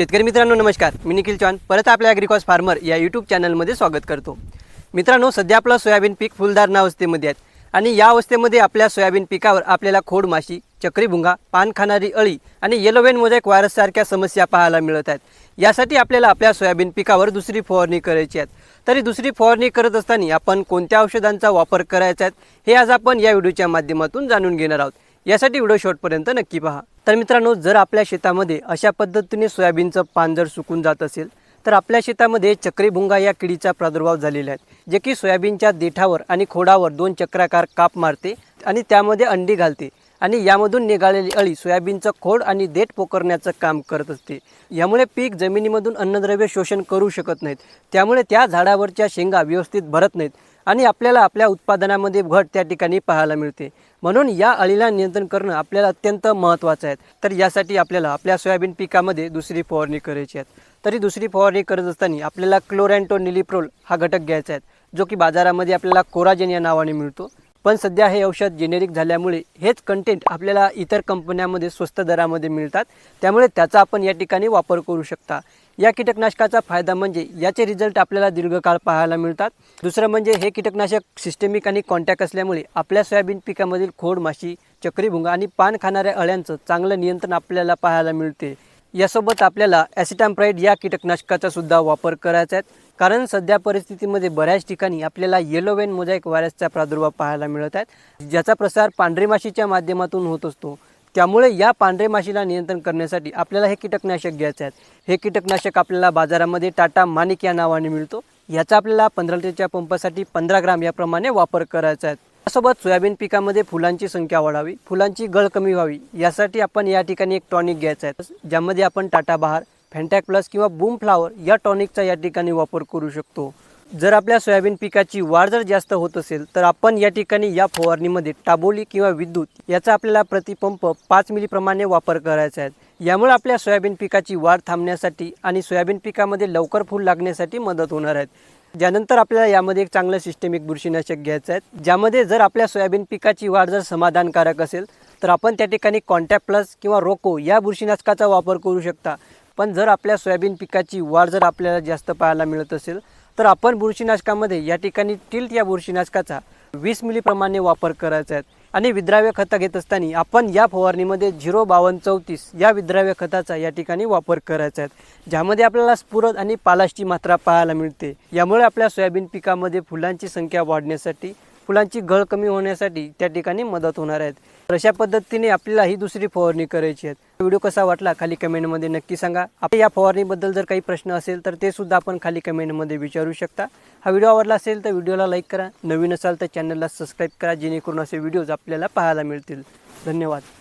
शेतकरी मित्रांनो नमस्कार. मी निखिल चौहान परत आपल्या ॲग्रिकॉस फार्मर या यूट्यूब चॅनलमध्ये स्वागत करतो. मित्रांनो सध्या आपलं सोयाबीन पीक फुलधारणा अवस्थेमध्ये आहेत आणि या अवस्थेमध्ये आपल्या सोयाबीन पिकावर आपल्याला खोड माशी चक्रीभुंगा पान खाणारी अळी आणि येलोवेन मोझॅक व्हायरससारख्या समस्या पाहायला मिळत आहेत. यासाठी आपल्याला आपल्या सोयाबीन पिकावर दुसरी फवारणी करायची आहेत तरी दुसरी फवारणी करत असताना आपण कोणत्या औषधांचा वापर करायचा आहे हे आज आपण या व्हिडिओच्या माध्यमातून जाणून घेणार आहोत. यासाठी व्हिडिओ शॉर्टपर्यंत नक्की पहा. तर मित्रांनो जर आपल्या शेतामध्ये अशा पद्धतीने सोयाबीनचं पान जर सुकून जात असेल तर आपल्या शेतामध्ये चक्रीभुंगा या किडीचा प्रादुर्भाव झालेला आहे जे की सोयाबीनच्या देठावर आणि खोडावर दोन चक्राकार काप मारते आणि त्यामध्ये अंडी घालते आणि यामधून निघालेली अळी सोयाबीनचं खोड आणि देठ पोकरण्याचं काम करत असते. यामुळे पीक जमिनीमधून अन्नद्रव्य शोषण करू शकत नाहीत. त्यामुळे त्या झाडावरच्या शेंगा व्यवस्थित भरत नाहीत. आणि आपल्याला आपल्या उत्पादनामध्ये घट त्या ठिकाणी पाहायला मिळते. म्हणून या अळीला नियंत्रण करणं आपल्याला अत्यंत महत्त्वाचं आहे. तर यासाठी आपल्याला आपल्या सोयाबीन पिकामध्ये दुसरी फवारणी करायची आहे. तरी दुसरी फवारणी करत असताना आपल्याला क्लोरॅन्टो निलिप्रोल हा घटक घ्यायचा आहे जो की बाजारामध्ये आपल्याला कोराजेन या नावाने मिळतो. पण सध्या हे औषध जेनेरिक झाल्यामुळे हेच कंटेंट आपल्याला इतर कंपन्यांमध्ये स्वस्त दरामध्ये मिळतात. त्यामुळे त्याचा आपण या ठिकाणी वापर करू शकता. या कीटकनाशकाचा फायदा म्हणजे याचे रिझल्ट आपल्याला दीर्घकाळ पाहायला मिळतात. दुसरं म्हणजे हे कीटकनाशक सिस्टेमिक आणि कॉन्टॅक्ट असल्यामुळे आपल्या सोयाबीन पिकामधील खोड माशी चक्रीभुंगा आणि पान खाणाऱ्या अळ्यांचं चांगलं नियंत्रण आपल्याला पाहायला मिळते. यासोबत आपल्याला ॲसिटॅम्प्राईड या कीटकनाशकाचा सुद्धा वापर करायचा आहे. कारण सध्या परिस्थितीमध्ये बऱ्याच ठिकाणी आपल्याला येलोवेन मोझॅक व्हायरसचा प्रादुर्भाव पाहायला मिळत आहेत ज्याचा प्रसार पांढरी माशीच्या माध्यमातून होत असतो. त्यामुळे या पांढरे माशीला नियंत्रण करण्यासाठी आपल्याला हे कीटकनाशक घ्यायचे आहेत. हे कीटकनाशक आपल्याला बाजारामध्ये टाटा मानिक या नावाने मिळतो. याचा आपल्याला पंधरा लिटरच्या पंपासाठी पंधरा ग्राम याप्रमाणे वापर करायचा आहे. त्यासोबत सोयाबीन पिकामध्ये फुलांची संख्या वाढावी फुलांची गळ कमी व्हावी यासाठी आपण या ठिकाणी एक टॉनिक घ्यायचा आहे. ज्यामध्ये आपण टाटा बहार फॅन्टॅक प्लस किंवा बूम फ्लावर या टॉनिकचा या ठिकाणी वापर करू शकतो. जर आपल्या सोयाबीन पिकाची वाढ जर जास्त होत असेल तर आपण या ठिकाणी या फवारणीमध्ये टाबोली किंवा विद्युत याचा आपल्याला प्रतिपंप पाच मिलीप्रमाणे वापर करायचा आहे. यामुळे आपल्या सोयाबीन पिकाची वाढ थांबण्यासाठी आणि सोयाबीन पिकामध्ये लवकर फूल लागण्यासाठी मदत होणार आहेत ज्यानंतर आपल्याला यामध्ये एक चांगलं सिस्टेमिक बुरशीनाशक घ्यायचं आहे. ज्यामध्ये जर आपल्या सोयाबीन पिकाची वाढ जर समाधानकारक असेल तर आपण त्या ठिकाणी कॉन्टॅक्ट प्लस किंवा रोको या बुरशीनाशकाचा वापर करू शकता. पण जर आपल्या सोयाबीन पिकाची वाढ जर आपल्याला जास्त पाहायला मिळत असेल तर आपण बुरशीनाशकामध्ये या ठिकाणी टिल्ट या बुरशीनाशकाचा वीस मिलीप्रमाणे वापर करायचा आहे. आणि विद्राव्य खतं घेत असताना आपण या फवारणीमध्ये झिरो बावन्न चौतीस या विद्राव्य खताचा या ठिकाणी वापर करायचा आहे. ज्यामध्ये आपल्याला स्फुरद आणि पालाशची मात्रा पाहायला मिळते. यामुळे आपल्या सोयाबीन पिकामध्ये फुलांची संख्या वाढण्यासाठी फुलांची गळ कमी होण्यासाठी त्या ठिकाणी मदत होणार आहेत. तर अशा पद्धतीने आपल्याला ही दुसरी फवारणी करायची आहे. व्हिडिओ कसा वाटला खाली कमेंटमध्ये नक्की सांगा. आपल्या या फवारणीबद्दल जर काही प्रश्न असेल तर ते सुद्धा आपण खाली कमेंटमध्ये विचारू शकता. हा व्हिडिओ आवडला असेल तर व्हिडिओला लाईक करा. नवीन असाल तर चॅनलला सबस्क्राईब करा जेणेकरून असे व्हिडिओज आपल्याला पाहायला मिळतील. धन्यवाद.